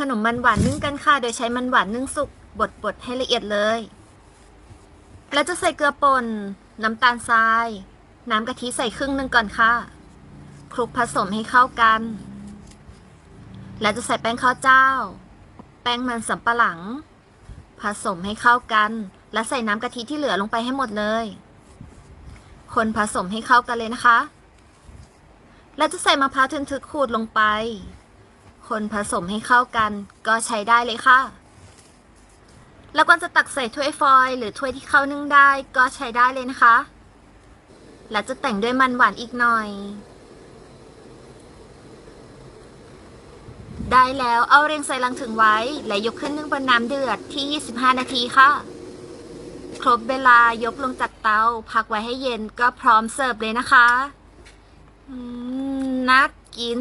ขนมมันหวานนึ่งกันค่ะ โดยใช้มันหวานนึ่งสุกบดบดให้ละเอียดเลย แล้วจะใส่เกลือป่น น้ำตาลทราย น้ำกะทิใส่ครึ่งหนึ่งก่อนค่ะ คลุกผสมให้เข้ากัน แล้วจะใส่แป้งข้าวเจ้า แป้งมันสำปะหลัง ผสมให้เข้ากัน และใส่น้ำกะทิที่เหลือลงไปให้หมดเลย คนผสมให้เข้ากันเลยนะคะ แล้วจะใส่มะพร้าวทึนทึกขูดลงไป คนผสมให้เข้ากัน ก็ใช้ได้เลยค่ะ แล้วก็จะตักใส่ถ้วยฟอยล์หรือถ้วยที่เข้านึ่งได้ก็ใช้ได้เลยนะคะ แล้วจะแต่งด้วยมันหวานอีกหน่อย ได้แล้วเอาเรียงใส่ลังถึงไว้ และยกขึ้นนึ่งบนน้ำเดือดที่ 25 นาทีค่ะ ครบเวลายกลงจากเตาพักไว้ให้เย็นก็พร้อมเสิร์ฟเลยนะคะน่ากิน